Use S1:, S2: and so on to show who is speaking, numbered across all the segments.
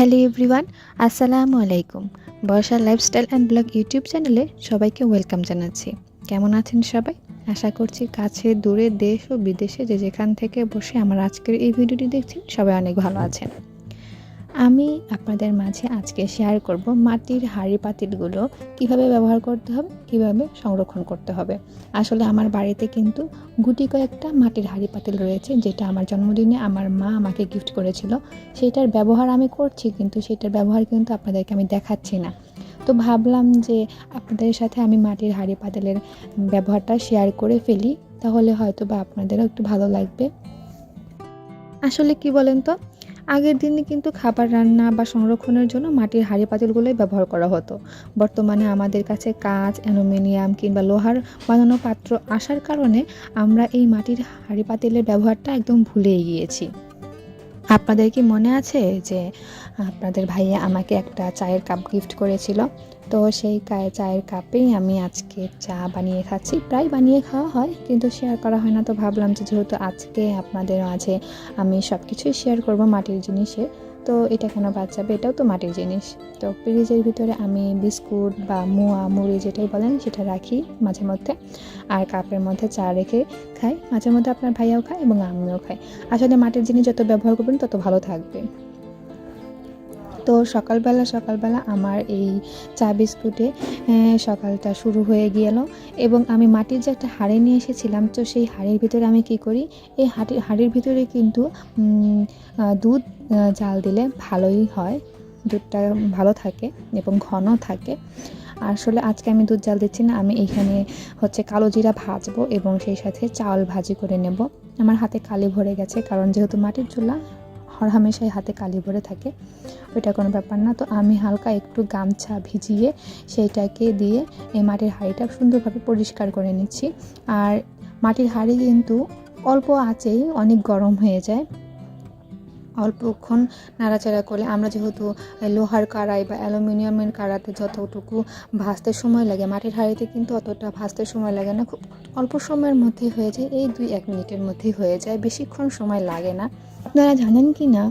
S1: Hello everyone, আসসালামু আলাইকুম। Barsha lifestyle and blog YouTube চ্যানেলে সবাইকে ওয়েলকাম জানাচ্ছি। কেমন আছেন সবাই? আশা করছি কাছে, দূরে, দেশ ও বিদেশে যে যেখান থেকে বসে আমার আজকের এই ভিডিওটি দেখছেন, সবাই অনেক ভালো আছেন। আমি আপনাদের মাঝে আজকে শেয়ার করব মাটির হাঁড়ি পাতিলগুলো কীভাবে ব্যবহার করতে হবে, কীভাবে সংরক্ষণ করতে হবে। আসলে আমার বাড়িতে কিন্তু গুটি কয়েকটা মাটির হাঁড়ি পাতিল রয়েছে, যেটা আমার জন্মদিনে আমার মা আমাকে গিফট করেছিল। সেটার ব্যবহার আমি করছি, কিন্তু সেটার ব্যবহার কিন্তু আপনাদেরকে আমি দেখাচ্ছি না। তো ভাবলাম যে আপনাদের সাথে আমি মাটির হাঁড়ি পাতিলের ব্যবহারটা শেয়ার করে ফেলি, তাহলে হয়তো বা আপনাদেরও একটু ভালো লাগবে। আসলে কি বলেন তো? আগের দিনে কিন্তু খাবার রান্না বা সংরক্ষণের জন্য মাটির হাঁড়ি পাতিলগুলোই ব্যবহার করা হতো। বর্তমানে আমাদের কাছে কাঁচ, অ্যালুমিনিয়াম কিংবা লোহার বানানো পাত্র আসার কারণে আমরা এই মাটির হাঁড়ি পাতিলের ব্যবহারটা একদম ভুলে গিয়েছি। আপনাদের কি মনে আছে যে, আপনাদের ভাইয়া আমাকে একটা চায়ের কাপ গিফট করেছিল? তো সেই চায়ের কাপেই আমি আজকে চা বানিয়ে খাচ্ছি। প্রায় বানিয়ে খাওয়া হয়, কিন্তু শেয়ার করা হয় না। তো ভাবলাম যে যেহেতু আজকে আপনাদের মাঝে আমি সব কিছুই শেয়ার করব মাটির জিনিসের তো এটা কেন বাদ যাবে? এটাও তো মাটির জিনিস। তো ফ্রিজের ভিতরে আমি বিস্কুট বা মুয়া, মুড়ি যেটাই বলেন, সেটা রাখি মাঝে মধ্যে। আর কাপের মধ্যে চা রেখে খাই। মাঝে মধ্যে আপনার ভাইয়াও খায় এবং আমিও খাই। আসলে মাটির জিনিস যত ব্যবহার করবেন, তত ভালো থাকবে। তো সকালবেলা সকালবেলা আমার এই চা বিস্কুটে সকালটা শুরু হয়ে গেল এবং আমি মাটির যে একটা হাঁড়ি নিয়ে এসেছিলাম, তো সেই হাঁড়ির ভিতরে আমি কি করি? এই হাঁড়ি হাঁড়ির ভিতরে কিন্তু দুধ জাল দিলে ভালোই হয়। দুধটা ভালো থাকে এবং ঘন থাকে। আসলে আজকে আমি দুধ জাল দিচ্ছি না, আমি এইখানে হচ্ছে কালো জিরা ভাজবো এবং সেই সাথে চাল ভাজি করে নেব। আমার হাতে কালি ভরে গেছে, কারণ যেহেতু মাটির চুলা হরহামেশাই হাতে কালি ভরে থাকে, ওইটা কোনো ব্যাপার না। তো আমি হালকা একটু গামছা ভিজিয়ে সেইটাকে দিয়ে এই মাটির হাঁড়িটা সুন্দরভাবে পরিষ্কার করে নিচ্ছি। আর মাটির হাঁড়ি কিন্তু অল্প আঁচেই অনেক গরম হয়ে যায়। অল্পক্ষণ নাড়াচাড়া করলে আমরা যেহেতু লোহার কাড়াই বা অ্যালুমিনিয়ামের কাড়াতে যতটুকু ভাজতে সময় লাগে, মাটির হাঁড়িতে কিন্তু অতটা ভাজতে সময় লাগে না, খুব অল্প সময়ের মধ্যেই হয়ে যায়, এই দুই এক মিনিটের মধ্যেই হয়ে যায়, বেশিক্ষণ সময় লাগে না। আপনারা জানেন কি না,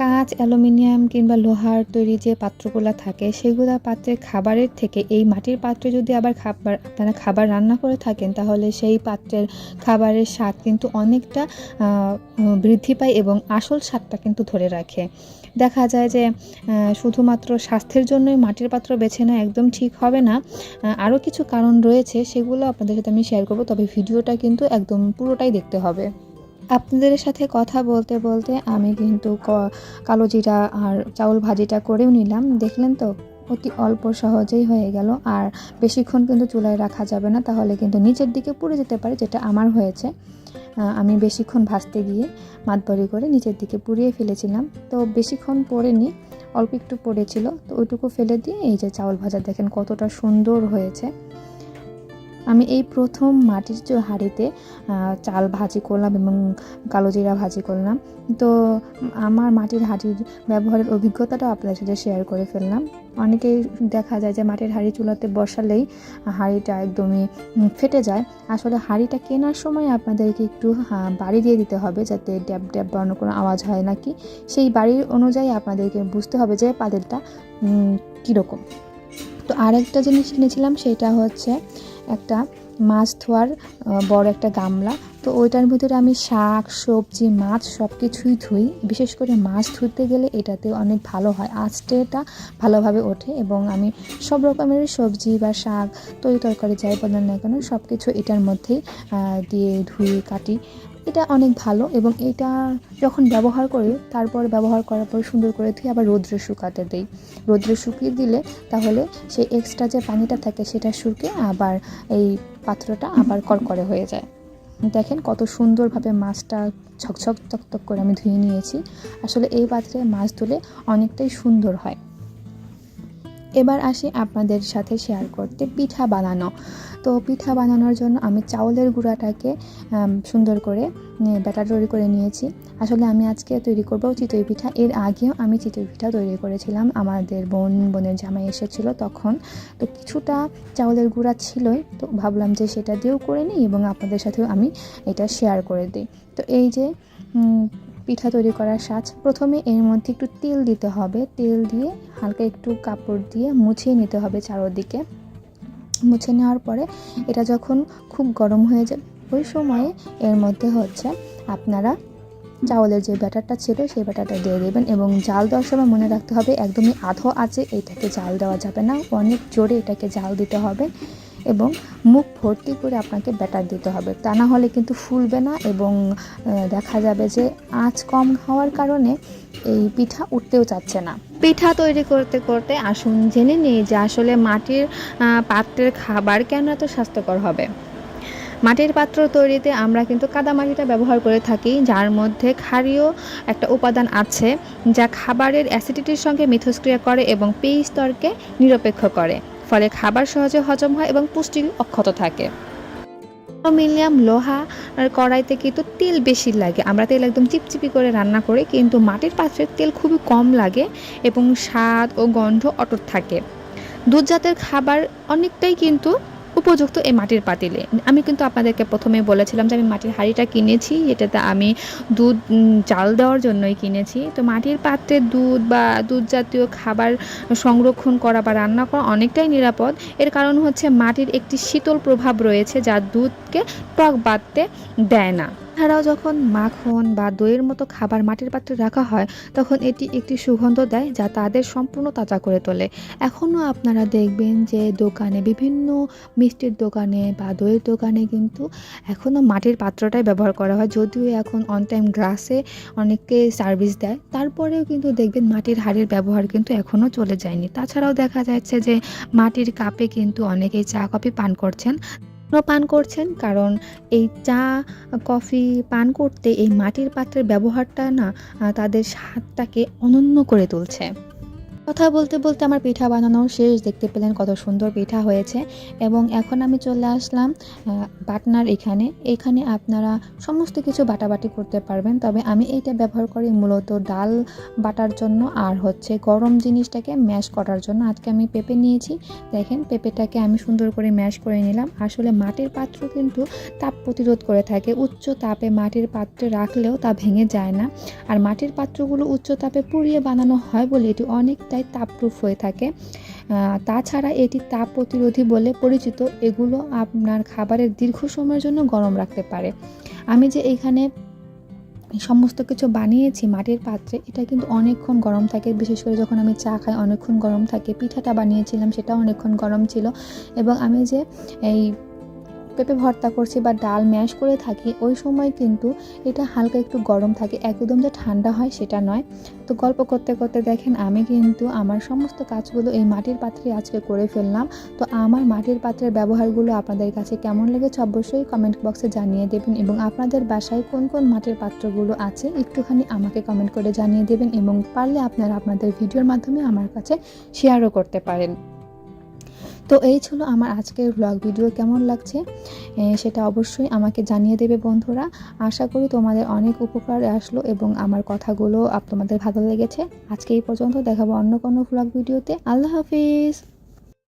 S1: কাঁচ, অ্যালুমিনিয়াম কিংবা লোহার তৈরি যে পাত্রগুলো থাকে, সেগুলো পাত্রের খাবারের থেকে এই মাটির পাত্রে যদি আবার খাবার, আপনারা খাবার রান্না করে থাকেন, তাহলে সেই পাত্রের খাবারের স্বাদ কিন্তু অনেকটা বৃদ্ধি পায় এবং আসল স্বাদটা কিন্তু ধরে রাখে। দেখা যায় যে শুধুমাত্র স্বাস্থ্যের জন্যই মাটির পাত্র বেছে নেওয়া একদম ঠিক হবে না। আরও কিছু কারণ রয়েছে, সেগুলো আপনাদের সাথে আমি শেয়ার করব, তবে ভিডিওটা কিন্তু একদম পুরোটাই দেখতে হবে। আপনাদের সাথে কথা বলতে বলতে আমি কিন্তু কালো জিরা আর চাউল ভাজিটা করেও নিলাম। দেখলেন তো? অতি অল্প সহজেই হয়ে গেল। আর বেশিক্ষণ কিন্তু চুলায় রাখা যাবে না, তাহলে কিন্তু নিচের দিকে পুড়ে যেতে পারে, যেটা আমার হয়েছে। আমি বেশিক্ষণ ভাজতে গিয়ে মাতবরি করে নিচের দিকে পুড়িয়ে ফেলেছিলাম। তো বেশিক্ষণ পড়েনি, অল্প একটু পড়েছিল। তো ওইটুকু ফেলে দিয়ে এই যে চাউল ভাজা, দেখেন কতটা সুন্দর হয়েছে। আমি এই প্রথম মাটির হাঁড়িতে চাল ভাজি করলাম এবং কালো জিরা ভাজি করলাম। তো আমার মাটির হাঁড়ির ব্যবহারের অভিজ্ঞতাটাও আপনাদের সাথে শেয়ার করে ফেললাম। অনেকেই দেখা যায় যে মাটির হাঁড়ি চুলাতে বসালেই হাঁড়িটা একদমই ফেটে যায়। আসলে হাঁড়িটা কেনার সময় আপনাদেরকে একটু বাড়ি দিয়ে দিতে হবে যাতে ড্যাব ড্যাব বা অন্য কোনো আওয়াজ হয় নাকি। সেই বাড়ির অনুযায়ী আপনাদেরকে বুঝতে হবে যে উম, কীরকম। তো আরেকটা জিনিস কিনেছিলাম সেটা হচ্ছে একটা মাছ ধোয়ার বড় একটা গামলা। তো ওইটার ভিতরে আমি শাক, সবজি, মাছ সব কিছুই ধুই। বিশেষ করে মাছ ধুতে গেলে এটাতে অনেক ভালো হয়। আঁচটেটা ভালোভাবে ওঠে এবং আমি সব রকমের সবজি বা শাক, তরি তরকারি যাই বলেন না কেন সব কিছু এটার মধ্যেই দিয়ে ধুয়ে কাটি। এটা অনেক ভালো এবং এটা যখন ব্যবহার করি, তারপর ব্যবহার করার পর সুন্দর করে ধুয়ে আবার রোদ্রে শুকাতে দিই। রোদ্রে শুকিয়ে দিলে তাহলে সেই এক্সট্রা যে পানিটা থাকে সেটা শুকে আবার এই পাত্রটা আবার করকরে হয়ে যায়। দেখেন কত সুন্দরভাবে মাছটা ঝকঝক চকচক করে আমি ধুয়ে নিয়েছি। আসলে এই পাত্রে মাছ ধুলে অনেকটাই সুন্দর হয়। এবার আসি আপনাদের সাথে শেয়ার করতে পিঠা বানানো। তো পিঠা বানানোর জন্য আমি চাউলের গুঁড়াটাকে সুন্দর করে ব্যাটার তৈরি করে নিয়েছি। আসলে আমি আজকে তৈরি করব চিতই পিঠা। এর আগেও আমি চিতই পিঠা তৈরি করেছিলাম। আমাদের বোন, বোনের জামাই এসেছিল তখন। তো কিছুটা চাউলের গুঁড়া ছিলই। তো ভাবলাম যে সেটা দিয়েও করে নিই এবং আপনাদের সাথেও আমি এটা শেয়ার করে দিই। তো এই যে পিঠা তৈরি করার সাজ প্রথমে এর মধ্যে একটু তেল দিতে হবে। তেল দিয়ে হালকা একটু কাপড় দিয়ে মুছিয়ে নিতে হবে চারোদিকে। মুছে নেওয়ার পরে এটা যখন খুব গরম হয়ে যাবে, ওই সময়ে এর মধ্যে হচ্ছে আপনারা চাউলের যে ব্যাটারটা ছিল সেই ব্যাটারটা দিয়ে দেবেন এবং জাল দেওয়ার সময় মনে রাখতে হবে একদমই আধো আছে, এটাকে জাল দেওয়া যাবে না, অনেক জোরে এটাকে জাল দিতে হবে। এবং মুখ ভর্তি করে আপনাকে ব্যাটার দিতে হবে। তা না হলে কিন্তু ফুলবে না এবং দেখা যাবে যে আঁচ কম হওয়ার কারণে এই পিঠা উঠতেও চাচ্ছে না। পিঠা তৈরি করতে করতে আসুন, জেনে নিই যে আসলে মাটির পাত্রের খাবার কেন এত স্বাস্থ্যকর হবে। মাটির পাত্র তৈরিতে আমরা কিন্তু কাদামাটিটা ব্যবহার করে থাকি, যার মধ্যে ক্ষারীয় একটা উপাদান আছে, যা খাবারের অ্যাসিডিটির সঙ্গে মিথস্ক্রিয়া করে এবং পেই স্তরকে নিরপেক্ষ করে। ফলে খাবার সহজে হজম হয় এবং পুষ্টি অক্ষত থাকে। অ্যালুমিনিয়াম, লোহা আর কড়াইতে কিন্তু তেল বেশি লাগে। আমরা তেল একদম চিপচিপি করে রান্না করি, কিন্তু মাটির পাত্রে তেল খুবই কম লাগে এবং স্বাদ ও গন্ধ অটুট থাকে। দুধ জাতের খাবার অনেকটাই কিন্তু উপযুক্ত এই মাটির পাতিলে। আমি কিন্তু আপনাদেরকে প্রথমে বলেছিলাম যে আমি মাটির হাঁড়িটা কিনেছি এটাতে আমি দুধ চাল দেওয়ার জন্যই কিনেছি। তো মাটির পাত্রে দুধ বা দুধ জাতীয় খাবার সংরক্ষণ করা বা রান্না করা অনেকটাই নিরাপদ। এর কারণ হচ্ছে মাটির একটি শীতল প্রভাব রয়েছে যা দুধকে টক বাঁধতে দেয় না। এছাড়াও যখন মাখন বা দইয়ের মতো খাবার মাটির পাত্রে রাখা হয়, তখন এটি একটি সুগন্ধ দেয় যা তাদের সম্পূর্ণ তাজা করে তোলে। এখনও আপনারা দেখবেন যে দোকানে, বিভিন্ন মিষ্টির দোকানে বা দইয়ের দোকানে কিন্তু এখনও মাটির পাত্রটাই ব্যবহার করা হয়। যদিও এখন অন টাইম গ্লাসে অনেককে সার্ভিস দেয়, তারপরেও কিন্তু দেখবেন মাটির হাড়ির ব্যবহার কিন্তু এখনও চলে যায়নি। তাছাড়াও দেখা যাচ্ছে যে মাটির কাপে কিন্তু অনেকেই চা, কফি পান করছেন। পান করছেন, কারণ এই চা, কফি পান করতে এই মাটির পাত্রের ব্যবহারটা না তাদের স্বাদটাকে অনন্য করে তুলছে। কথা বলতে বলতে আমার পিঠা বানানো শেষ দেখতে পেলেন কত সুন্দর পিঠা হয়েছে এবং এখন আমি চলে আসলাম বাটনার এখানে। এখানে আপনারা সমস্ত কিছু বাটাবাটি করতে পারবেন, তবে আমি এইটা ব্যবহার করি মূলত ডাল বাটার জন্য। আর হচ্ছে গরম জিনিসটাকে ম্যাশ করার জন্য। আজকে আমি পেঁপে নিয়েছি। দেখেন, পেঁপেটাকে আমি সুন্দর করে ম্যাশ করে নিলাম। আসলে মাটির পাত্র কিন্তু তাপ প্রতিরোধ করে থাকে। উচ্চ তাপে মাটির পাত্রে রাখলেও তা ভেঙে যায় না। আর মাটির পাত্রগুলো উচ্চ তাপে পুড়িয়ে বানানো হয় বলে এটি অনেকটাই তাপপ্রুফ হয়ে থাকে। তাছাড়া এটি তাপ প্রতিরোধী বলে পরিচিত। এগুলো আপনার খাবারের দীর্ঘ সময়ের জন্য গরম রাখতে পারে। আমি যে এখানে সমস্ত কিছু বানিয়েছি মাটির পাত্রে, এটা কিন্তু অনেকক্ষণ গরম থাকে। বিশেষ করে যখন আমি চা খাই, অনেকক্ষণ গরম থাকে। পিঠাটা বানিয়েছিলাম সেটা অনেকক্ষণ গরম ছিল। এবং আমি যে এই পেঁপে ভর্তা করছি বা ডাল ম্যাশ করে থাকি, ওই সময় কিন্তু এটা হালকা একটু গরম থাকে। একদম যে ঠান্ডা হয় সেটা নয়। তো গল্প করতে করতে দেখেন, আমি কিন্তু আমার সমস্ত কাজগুলো এই মাটির পাত্রে আজকে করে ফেললাম। তো আমার মাটির পাত্রের ব্যবহারগুলো আপনাদের কাছে কেমন লেগেছে অবশ্যই কমেন্ট বক্সে জানিয়ে দেবেন এবং আপনাদের বাসায় কোন কোন মাটির পাত্রগুলো আছে একটুখানি আমাকে কমেন্ট করে জানিয়ে দেবেন এবং পারলে আপনারা আপনাদের ভিডিওর মাধ্যমে আমার কাছে শেয়ারও করতে পারেন। তো এই ছিল আমার আজকের ব্লগ ভিডিও কেমন লাগছে? সেটা অবশ্যই আমাকে জানিয়ে দেবে বন্ধুরা। আশা করি তোমাদের অনেক উপকারে আসলো এবং আমার কথাগুলো তোমাদের ভালো লেগেছে। আজকে এই পর্যন্ত দেখাবো অন্য কোনো ব্লগ ভিডিওতে আল্লাহ হাফিজ!